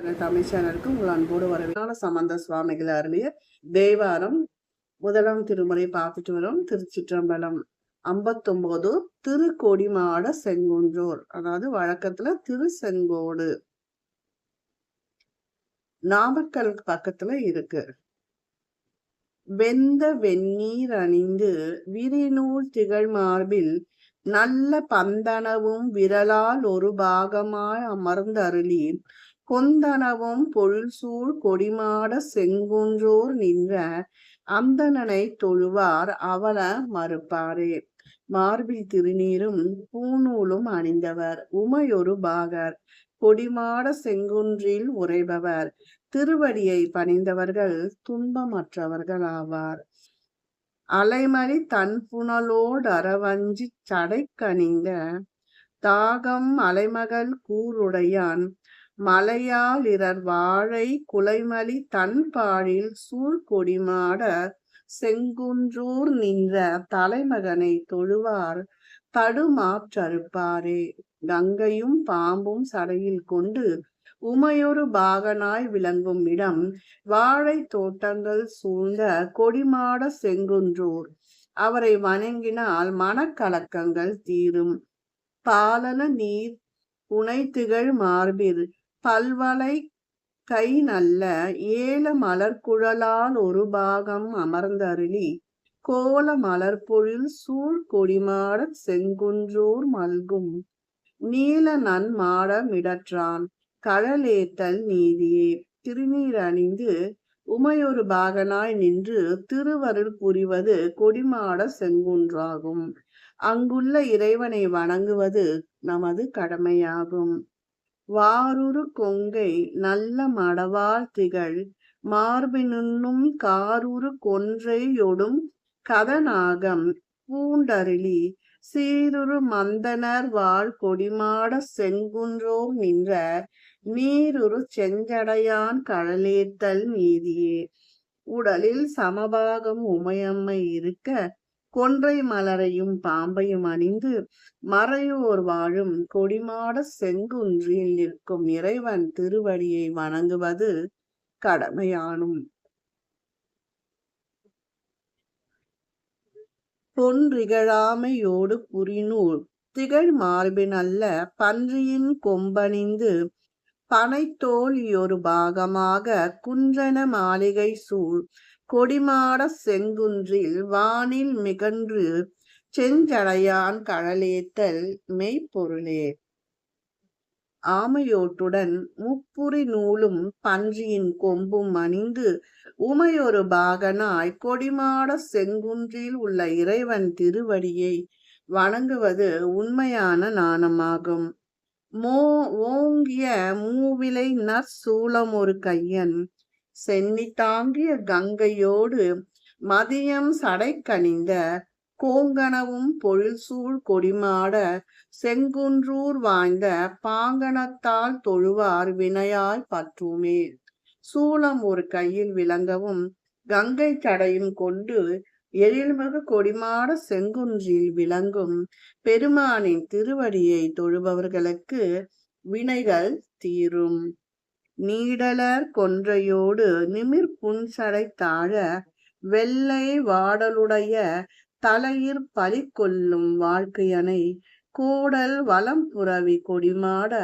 தமிழ் சேனலுக்கு உங்கள் அன்போடு வரவேற்கான சம்பந்த சுவாமிகள் அருளிய தேவாரம் முதலாம் திருமுறை பார்த்துட்டு வரும். திருச்சிற்றம்பலம் ஐம்பத்தொன்பது திருக்கொடிமாட செங்குன்றோர் அதாவது வழக்கத்துல திருசெங்கோடு. நாமக்கல் பக்கத்துல இருக்கு. வெந்த வெந்நீர் அணிந்து விரிநூல் திகழ் மார்பில் நல்ல பந்தனவும் விரலால் ஒரு பாகமாய் அமர்ந்தருளி கொந்தனவும் பொருள்சூழ் கொடிமாட செங்குன்றோர் நின்ற அந்தனனை தொழுவார் அவல மறுப்பாரே. மார்பில் திருநீரும் பூநூலும் அணிந்தவர் உமையொரு பாகர். கொடிமாட செங்குன்றில் உறைபவர் திருவடியை பணிந்தவர்கள் துன்பமற்றவர்கள் ஆவார். அலைமறி தன் புனலோடு அரவஞ்சி சடைக்கணிந்த தாகம் அலைமகள் கூருடையான். மலையாளிரர் வாழை குலைமலி தன்பாழில் சூழ்கொடிமாட செங்குன்றூர் நின்ற தலைமகனை தொழுவார் தடுமாற்றறுப்பாரே கங்கையும் பாம்பும் சடையில் கொண்டு உமையொரு பாகனாய் விளங்கும் இடம் வாழை தோட்டங்கள் சூழ்ந்த கொடிமாட செங்குன்றூர். அவரை வணங்கினால் மனக்கலக்கங்கள் தீரும். பாலன நீர் உனைத்துகள் மார்பில் பல்வளை கை நல்ல ஏல மலர்குழலால் ஒரு பாகம் அமர்ந்தருளி கோல மலர்பொழில் சூழ் கொடிமாட செங்குன்றூர் மல்கும். நீல நன்மாடமிடற்றான் கடலேத்தல் நீதியே. திருநீர் அணிந்து உமையொரு பாகனாய் நின்று திருவருள் புரிவது கொடிமாட செங்குன்றாகும். அங்குள்ள இறைவனை வணங்குவது நமது கடமையாகும். வாருரு கொங்கை நல்ல மடவாள் திகழ் மார்பினுன்னும் காருரு கொன்றையொடும் கதநாகம் பூண்டருளி சீருரு மந்தனர் வாழ் கொடிமாட செங்குன்றோர் நின்ற நீருரு செஞ்சடையான் கடலேத்தல் நீதியே. உடலில் சமபாகம் உமையம்மை இருக்க கொன்றை மலரையும் பாம்பையும் அணிந்து மறையோர் வாழும் கொடிமாட செங்குன்றில் நிற்கும் இறைவன் திருவடியை வணங்குவது கடமையானும். பொன்றிகழாமையோடு புரிநூல் திகழ் மார்பின் அல்ல பன்றியின் கொம்பணிந்து பனைத்தோழியொரு பாகமாக குன்றன மாளிகை சூழ் கொடிமாட செங்குன்றில் வானில் மிகன்று செஞ்சடையான் கடலேத்தல் மெய்ப்பொருளே. ஆமையோட்டுடன் முப்புரி நூலும் பன்றியின் கொம்பும் அணிந்து உமையொரு பாகனாய் கொடிமாட செங்குன்றில் உள்ள இறைவன் திருவடியை வணங்குவது உண்மையான நாணமாகும் மோ ஓங்கிய மூவிலை நற்சூலம் ஒரு கையன் சென்னி தாங்கிய கங்கையோடு மதியம் சடைக்கணிந்த கோங்கணவும் பொழில்சூழ் கொடிமாட செங்குன்றூர் வாய்ந்த பாங்கணத்தால் தொழுவார் வினையாய் பற்றுமே. சூளம் ஒரு கையில் விளங்கவும் கங்கை சடையும் கொண்டு எழில்மிகு கொடிமாட செங்குன்றில் விளங்கும் பெருமானின் திருவடியை தொழுபவர்களுக்கு வினைகள் தீரும். நீடலர் கொன்றையோடு நிமிர் புன்சடை தாழ வெள்ளை வாடலுடைய தலையிற் பலி கொல்லும் வாழ்க்கையனை கூடல் வலம் புறவி கொடிமாட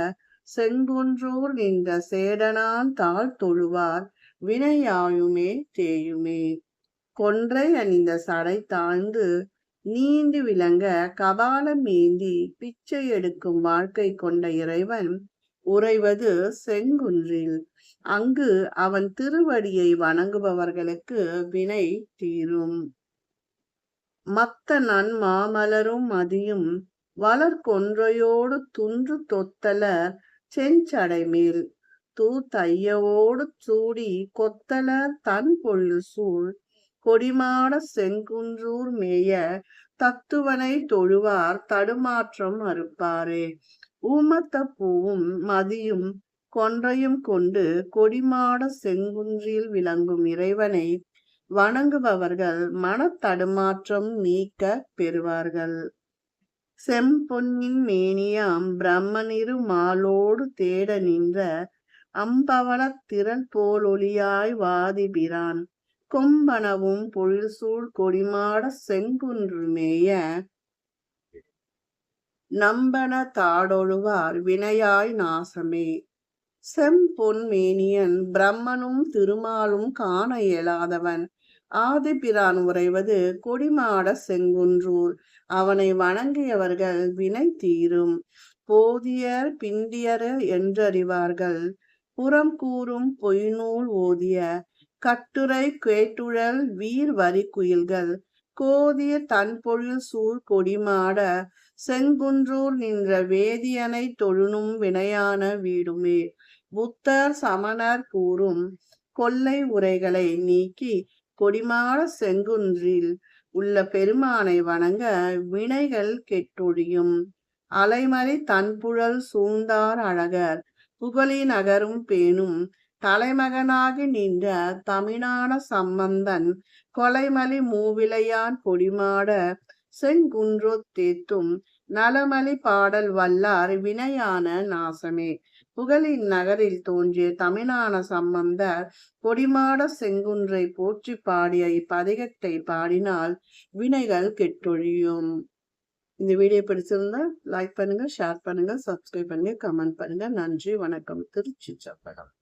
செங்குன்றூர் நின்ற சேடனான் தாழ் தொழுவார் வினையாயுமே தேயுமே. கொன்றை அணிந்த சடை தாழ்ந்து நீண்டு விளங்க கபாலம் ஏந்தி பிச்சை எடுக்கும் வாழ்க்கை கொண்ட இறைவன் உறைவது செங்குன்றில். அங்கு அவன் திருவடியை வணங்குபவர்களுக்கு வினை தீரும். மத்த நன் மாமலரும் மதியும் வளர்கொன்றையோடு துன்று தொத்தலர் செஞ்சடைமேல். தூ சூடி கொத்தலர் தன் பொழில் சூழ். கொடிமாட செங்குன்றூர் மேய தத்துவனை தொழுவார் தடுமாற்றம் அறுப்பாரே. ஊமத்த பூவும் மதியும் கொன்றையும் கொண்டு கொடிமாட செங்குன்றில் விளங்கும் இறைவனை வணங்குபவர்கள் மனத்தடுமாற்றம் நீக்க பெறுவார்கள். செம்பொன்னின் மேனியாம் பிரம்மனிரு மாலோடு தேட நின்ற அம்பவள திரள் போலொளியாய் வாதிபிரான் கொம்பனவும் பொழில்சூழ் கொடிமாட செங்குன்று மேய நம்பன தாடொழுவார் வினையாய் நாசமே. செம்பொன் மேனியன் பிரம்மனும் திருமாலும் காண இயலாதவன். ஆதிபிரான் உறைவது கொடிமாட செங்குன்றூர். அவனை வணங்கியவர்கள் வினை தீரும். போதியர் பிண்டியர் என்றறிவார்கள். புறம் கூறும் பொய்நூல் ஓதிய. கட்டுரை கேட்டுழல் வீர் வரி குயில்கள் கோதிய தன்பொழில் சூழ் கொடிமாட செங்குன்றூர் நின்ற வேதியனை தொழுனும் வினையான வீடுமே. புத்தர் சமணர் கூறும் கொல்லை உரைகளை நீக்கி கொடிமாட செங்குன்றில் உள்ள பெருமானை வணங்க வினைகள் கெட்டொழியும். அலைமலை தன்புழல் சூழ்ந்தார் அழகர். புகழி நகரும் பேணும் தலைமகனாகி நின்ற தமிழான சம்பந்தன் கொலைமலி மூவிலையான் கொடிமாட செங்குன்றொத்தேத்தும் நலமலி பாடல் வல்லார் வினையான நாசமே. புகழின் நகரில் தோன்றிய தமிழான சம்பந்தர் பொடிமாட செங்குன்றை போற்றி பாடிய இப்பதிகத்தை பாடினால் வினைகள் கெட்டொழியும். இந்த வீடியோ பிடிச்சிருந்தா லைக் பண்ணுங்க ஷேர் பண்ணுங்க சப்ஸ்கிரைப் பண்ணுங்க கமெண்ட் பண்ணுங்க. நன்றி வணக்கம். திருச்சி சப்படம்